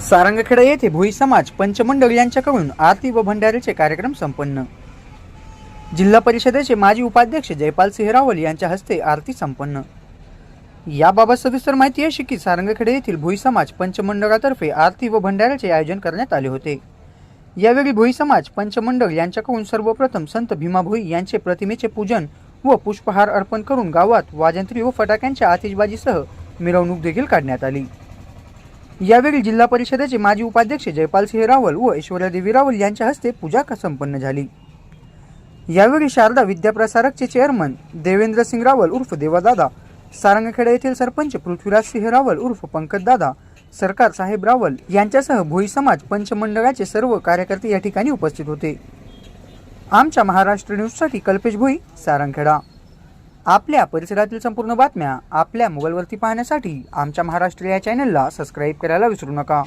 सारंगखेडा येथे भोई समाज पंचमंडळ यांच्याकडून आरती व भंडारीचे कार्यक्रम संपन्न. जिल्हा परिषदेचे माजी उपाध्यक्ष जयपाल सिंह रावल यांच्या हस्ते आरती संपन्न. याबाबत सविस्तर माहिती अशी की सारंगखेडे येथील भोई समाज पंचमंडळातर्फे आरती व भंडाऱ्याचे आयोजन करण्यात आले होते. यावेळी भोई समाज पंचमंडळ यांच्याकडून सर्वप्रथम संत भीमा भोई यांचे प्रतिमेचे पूजन व पुष्पहार अर्पण करून गावात वाजंत्री व फटाक्यांच्या आतिषबाजीसह मिरवणूक देखील काढण्यात आली. यावेळी जिल्हा परिषदेचे माजी उपाध्यक्ष जयपाल सिंह रावल व ऐश्वर्यादेवी रावल यांच्या हस्ते पूजा संपन्न झाली. यावेळी शारदा विद्याप्रसारकचे चेअरमन देवेंद्र सिंग रावल उर्फ देवादादा सारंगखेडा येथील सरपंच पृथ्वीराज सिंह रावल उर्फ पंकजदादा सरकार साहेब रावल यांच्यासह भोई समाज पंचमंडळाचे सर्व कार्यकर्ते या ठिकाणी उपस्थित होते. आमच्या महाराष्ट्र न्यूजसाठी कल्पेश भोई सारंगखेडा. आपल्या परिसरातील संपूर्ण बातम्या आपल्या मोबाईलवरती पाहण्यासाठी आमच्या महाराष्ट्र या चॅनलला सबस्क्राईब करायला विसरू नका.